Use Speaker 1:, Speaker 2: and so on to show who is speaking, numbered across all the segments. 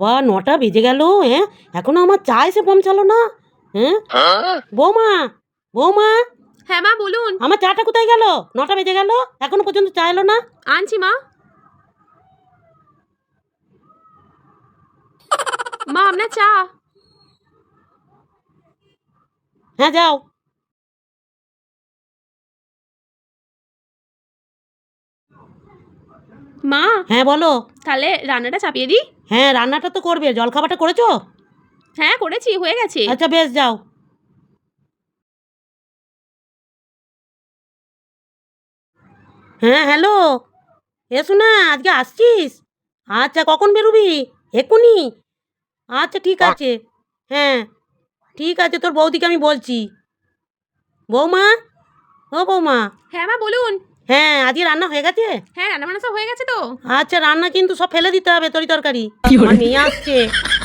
Speaker 1: বাবা নটা বেজে গেল হ্যাঁ? এখনও আমার চা এসে পৌঁছালো না হ্যাঁ? বৌমা বৌমা।
Speaker 2: হ্যাঁ মা বলুন।
Speaker 1: আমার চাটা কোথায় গেল? নটা বেজে গেল এখনও পর্যন্ত চা এলো না।
Speaker 2: আনছি মা। মা আপনার চা।
Speaker 1: হ্যাঁ যাও।
Speaker 2: মা!
Speaker 1: হ্যাঁ বলো।
Speaker 2: তাহলে রান্নাটা চাপিয়ে দিই?
Speaker 1: হ্যাঁ রান্নাটা তো করবে। জলখাবারটা করেছ?
Speaker 2: হ্যাঁ করেছি হয়ে গেছে।
Speaker 1: আচ্ছা বেশ যাও। হ্যাঁ হ্যালো। এসো না আজকে আসছিস? আচ্ছা কখন বেরোবি? এক্ষুনি? আচ্ছা ঠিক আছে। হ্যাঁ ঠিক আছে তোর বৌদিকে আমি বলছি। বৌমা? ও বৌমা।
Speaker 2: হ্যাঁ মা বলুন।
Speaker 1: হ্যাঁ আজকে রান্না হয়ে গেছে?
Speaker 2: হ্যাঁ রান্না বান্না সব হয়ে গেছে তো।
Speaker 1: আচ্ছা রান্না কিন্তু সব ফেলে দিতে হবে তরি তরকারি। আমার মেয়ে আসছে।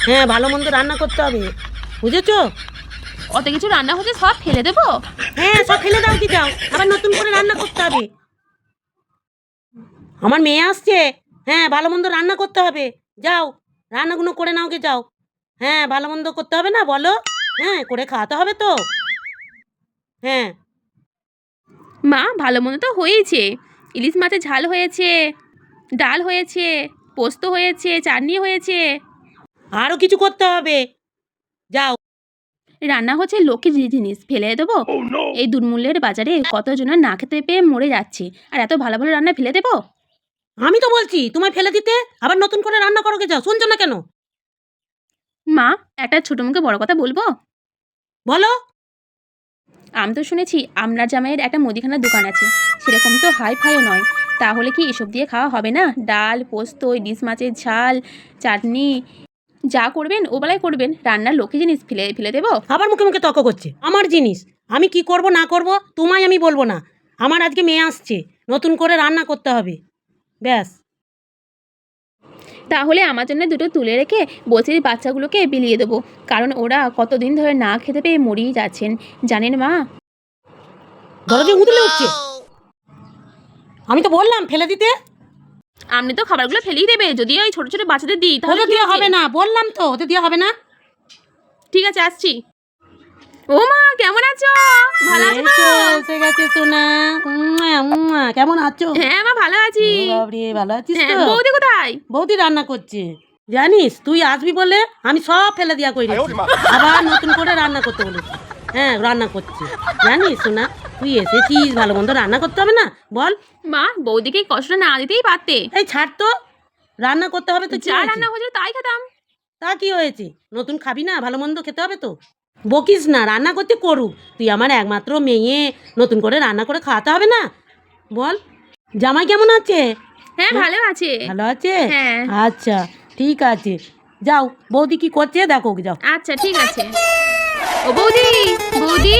Speaker 1: হ্যাঁ ভালো মন্দ রান্না করতে হবে। বুঝেছ?
Speaker 2: অত কিছু রান্না হচ্ছে সব ফেলে দেবো?
Speaker 1: হ্যাঁ সব ফেলে দাও কি যাও আবার নতুন করে রান্না করতে হবে। আমার মেয়ে আসছে। হ্যাঁ ভালো মন্দ রান্না করতে হবে। যাও রান্নাগুলো করে নাও গে যাও। হ্যাঁ ভালো মন্দ করতে হবে না বলো। হ্যাঁ করে খাওয়াতে হবে তো। হ্যাঁ।
Speaker 2: মা ভালো মন্দ তো হয়েছে ইলিশ মাছের ঝাল হয়েছে ডাল হয়েছে পোস্ত হয়েছে চাটনি হয়েছে।
Speaker 1: আরও কিছু করতে হবে। যাও।
Speaker 2: রান্না হচ্ছে লোকের যে জিনিস ফেলে দেবো। এই দুর্মূল্যের বাজারে কতজনের না খেতে পেয়ে মরে যাচ্ছে। আর এত ভালো ভালো রান্না ফেলে দেবো?
Speaker 1: আমি তো বলছি তোমায় ফেলে দিতে আবার নতুন করে রান্না করোকে যাও শুনছো না কেন?
Speaker 2: মা একটা ছোট মুখে বড় কথা বলব?
Speaker 1: বলো।
Speaker 2: আমি তো শুনেছি আমরার জামাইয়ের একটা মুদিখানার দোকান আছে। সেরকম তো হাই ফাইও নয়। তাহলে কি এসব দিয়ে খাওয়া হবে না? ডাল, পোস্ত, ইলিশ মাছের ঝাল, চাটনি, যা করবেন ওবেলায় করবেন। রান্নার লোকে জিনিস ফেলে ফেলে দেবো?
Speaker 1: আবার মুখে মুখে তর্ক করছে। আমার জিনিস। আমি কি করব, না করব, তোমায় আমি বলব না। আমার আজকে মেয়ে আসছে। নতুন করে রান্না করতে হবে। ব্যাস।
Speaker 2: তাহলে আমার জন্য দুটো তুলে রেখে বলছি বাচ্চাগুলোকে বিলিয়ে দেবো। কারণ ওরা কতদিন ধরে না খেতে পেয়ে মরিয়ে যাচ্ছেন। জানেন মা?
Speaker 1: দরজে উঠলে উঠছে। আমি তো বললাম ফেলে দিতে।
Speaker 2: আপনি তো খাবারগুলো ফেলেই দেবে। যদি ওই ছোটো ছোটো বাচ্চাদের দিই তাহলে
Speaker 1: দেওয়া হবে না। বললাম তো ওদের দেওয়া হবে না।
Speaker 2: ঠিক আছে আসছি। ও মা কেমন আছো? ভালো আছো
Speaker 1: এসে গেছে সোনা। উম্মা, কেমন আছো?
Speaker 2: হ্যাঁ মা ভালো আছি।
Speaker 1: বাবরে, ভালো আছিস
Speaker 2: হ্যাঁ
Speaker 1: তো?
Speaker 2: বৌদি কোথায়?
Speaker 1: বৌদি রান্না করছে। জানিস তুই আসবি বলে আমি সব ফেলে দিয়া কই আবার নতুন করে রান্না করতে বলেছি। হ্যাঁ রান্না করছে। জানিস সোনা তুই এসেছিস ভালো মন্দ রান্না করতে হবে না? বল।
Speaker 2: মা বৌদিকে এই কষ্টটা না দিতেই পারতে।
Speaker 1: এই ছাড় তো। রান্না করতে হবে তো
Speaker 2: যা
Speaker 1: হয়েছে?
Speaker 2: রান্না হয়েছিল তাই খেতাম।
Speaker 1: তা কি হয়েছে? নতুন খাবি না ভালো মন্দ খেতে হবে তো? বকিস না রান্না করতে করুক। তুই আমার একমাত্র মেয়ে নতুন করে রান্না করে খাওয়াতে হবে না? বল জামাই কেমন আছে?
Speaker 2: হ্যাঁ ভালো আছে।
Speaker 1: ভালো আছে?
Speaker 2: হ্যাঁ।
Speaker 1: আচ্ছা ঠিক আছে। যাও বৌদি কি করছে? দেখো যাও।
Speaker 2: আচ্ছা ঠিক আছে। ও বৌদি বৌদি।